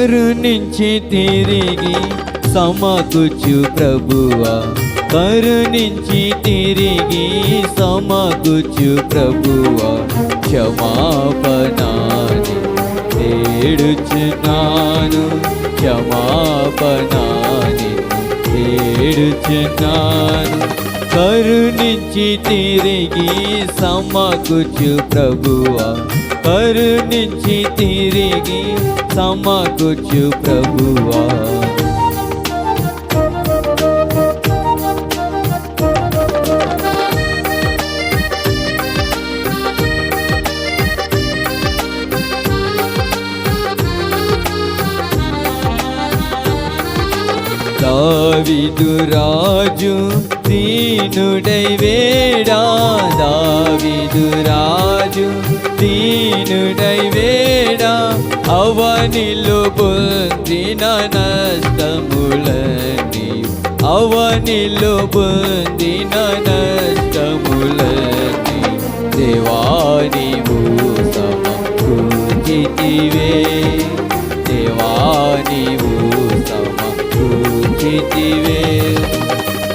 కరుణించి తిరిగి సమకూర్చు ప్రభువా. కరుణించి తిరిగి సమకూర్చు ప్రభువా. క్షమాపణాని తేడుచున్నాను. క్షమాపణాని తేడుచున్నాను. కరుణించి తిరిగి సమకూర్చు ప్రభువా. కరుణించి తిరిగి సమకూర్చు ప్రభువా. దావిదు రాజు దీనుడై వేడా. దావిదు రాజు దీనుడై వేడ అవనిలు పొందిన నష్టములని. అవనిలు పొందిన నష్టములని. దేవాని సమకూర్చితివే. దేవాని సమకూర్చితివే.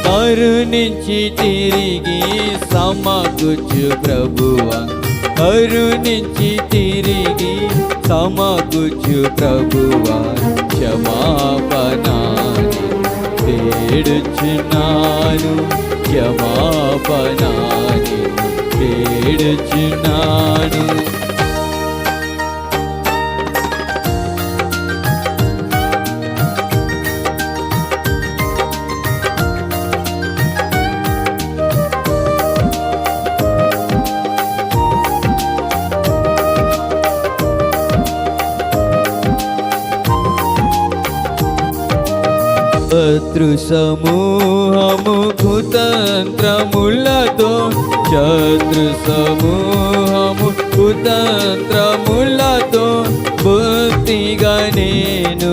కరుణించి తిరిగి సమకూర్చు ప్రభువా. కరుణించి తిరిగి సమకూర్చు ప్రభువా క్షమాపణాని వేడుచున్నాను క్షమాపణాని వేడుచున్నాను శత్రు సమూహము కుతంత్రములతో శత్రు కుతంత్రములతో బుద్ధిగా నేను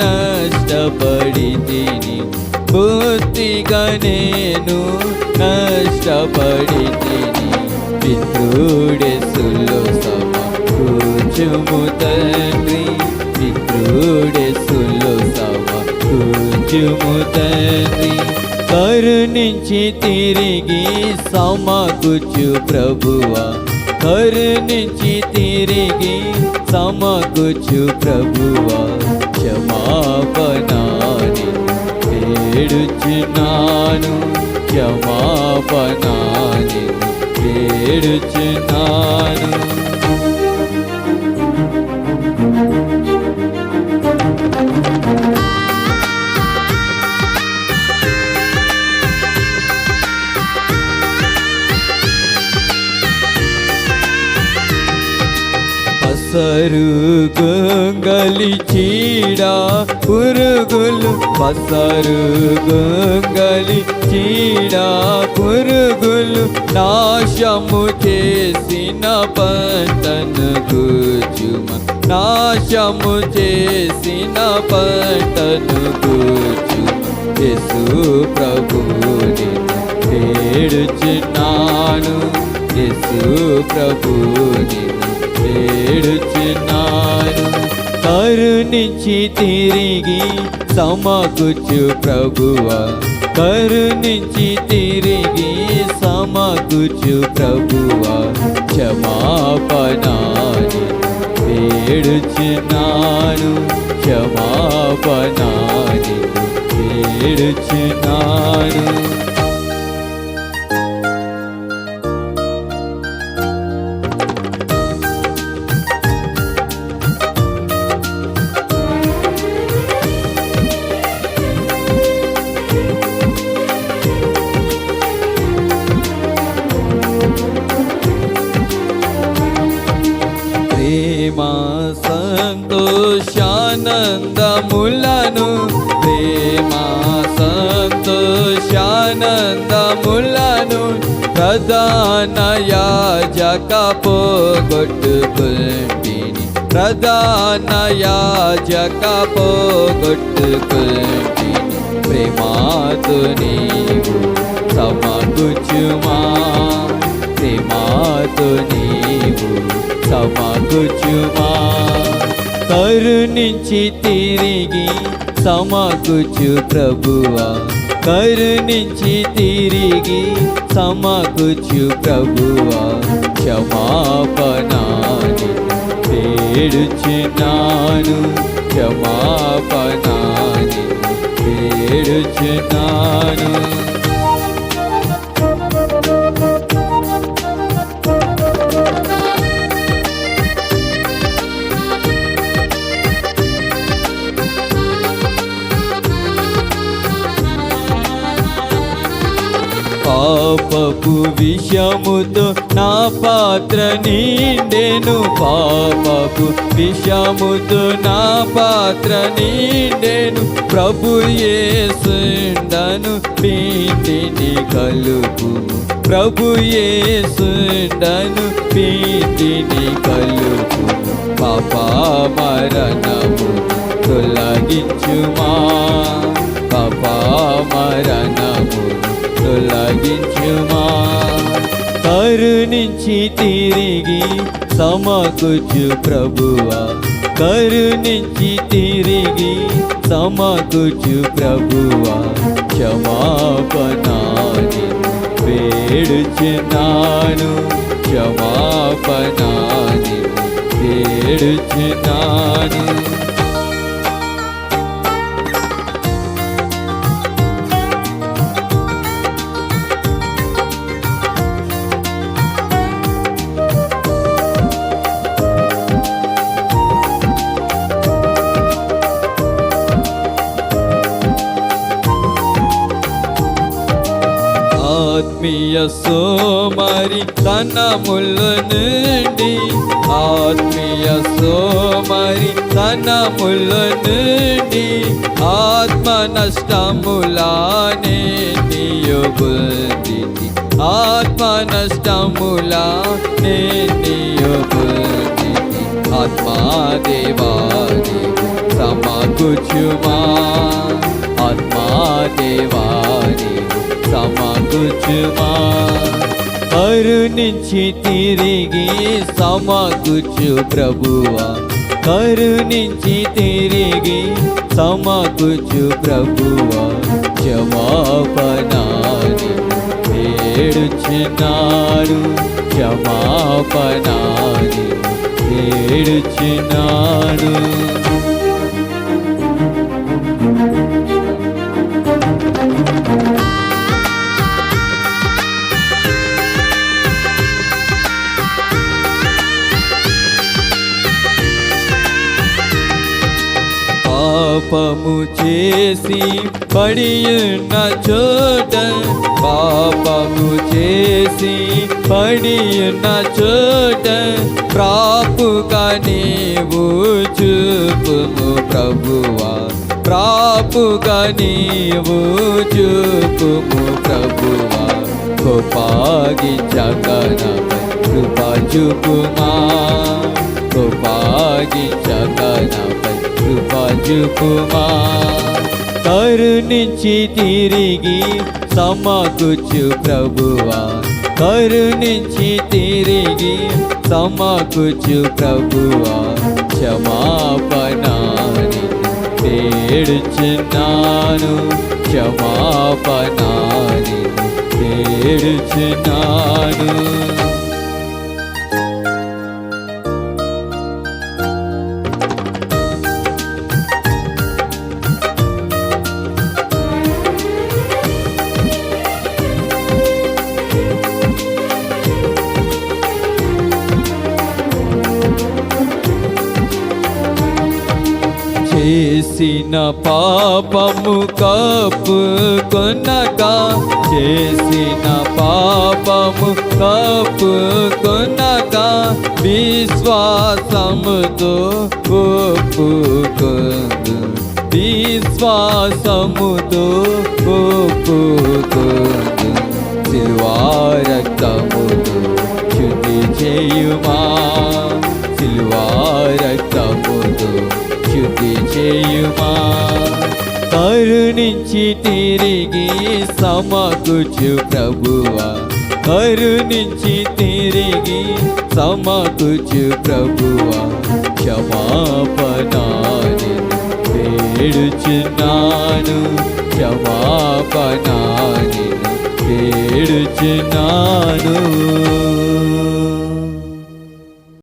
నష్టపడి తిని బుద్ధిగా నేను నష్టపడి తిని పితృడెసులో సమకూర్చుము తండ్రి పితృడెసులో సమకూర్చుము తండ్రి కరుణించి తిరిగి సమకూర్చు ప్రభువా. కరుణించి తిరిగి సమకూర్చు ప్రభువా. క్షమాపణాని ఏడుచున్నాను క్షమాపణాని ఏడుచున్నాను. గంగలి చీడ పురుగులు పసరు. గంగలి చీడ పురుగులు నాశము చేసిన పంటను గుజుమ నాశము చేసిన పంటను గుజుమ యేసు ప్రభుని ఏడుచున్నాను యేసు ప్రభుని వేడుచున్నాను కరుణించి తిరిగి సమకూర్చు ప్రభువా. కరుణించి తిరిగి సమకూర్చు ప్రభువా. క్షమాపణాని వేడుచున్నాను క్షమాపణాని వేడుచున్నాను సంతోషానందములను ప్రధాన యాజక పోగొట్టుకుంటిని ప్రధాన యాజక పోగొట్టుకుంటిని ప్రేమాతో నీవు సమకూర్చుమా ప్రేమాతో నీవు సమకూర్చుమా కరుణించి తిరిగి సమకూర్చు ప్రభువా కరుణించి తిరిగి సమకూర్చు ప్రభువా క్షమాపణాని వేడుచున్నాను క్షమాపణాని వేడుచున్నాను పాపపు విషముతో నా పాత్ర నిండెను. పాపపు విషముతో నా పాత్ర నిండెను. ప్రభు యేసుండను పిండిని కలుపు ప్రభు యేసుండను పిండిని కలుపు పాపా మరణము తొలగించుమా. పాపా మరణము తొలగించుమా కరుణించి తిరిగి సమకూర్చు ప్రభువా. కరుణించి తిరిగి సమకూర్చు ప్రభువా. క్షమాపణాని వేడుచున్నాను. క్షమాపణాని వేడుచున్నాను. సోమరి తనముల నుండి ఆత్మీయ సోమరి తనముల నుండి ఆత్మ నష్టములానే నియోబుద్ధిని ఆత్మ నష్టములానే నియోబుద్ధిని ఆత్మా దేవాని సమకూర్చుమా ఆత్మా దేవాని సమకూర్చుమా కరుణించి తిరిగి సమకూర్చు ప్రభువా. కరుణించి తిరిగి సమకూర్చు ప్రభువా. క్షమాపణాని వేడుచున్నాడు క్షమాపణాని వేడుచున్నాడు పాపము చేసి పడియున్న చోట పాపము చేసి పడియున్న చోట ప్రాపుగా నీవు చూపుము ప్రభువా. ప్రాపుగా నీవు చూపుము ప్రభువా. గోపాగి జగన కృపా చూపుమా. కోపాగి జగనపై కృపా చూపుమా కరుణించి తిరిగి సమకూర్చు ప్రభువా. కరుణించి తిరిగి సమకూర్చు ప్రభువా. క్షమాపణాని తేడుచున్నాను. క్షమాపణాని తేడుచున్నాను. చేసిన పాపము కప్పు కొనక చేసిన పాపము కప్పు కొనక విశ్వాసముతో ఒప్పుకొందు విశ్వాసముతో ఒప్పుకొందు శిల్వారక్తముతో శుద్ధి చేయుమా? సిల్వారక్తముతో శుద్ధి చేయుమా? కరుణించి తిరిగి సమకూర్చు ప్రభువా. కరుణించి తిరిగి సమకూర్చు ప్రభువా. క్షమాపణాని వేడుచున్నాను. క్షమాపణాని వేడుచున్నాను.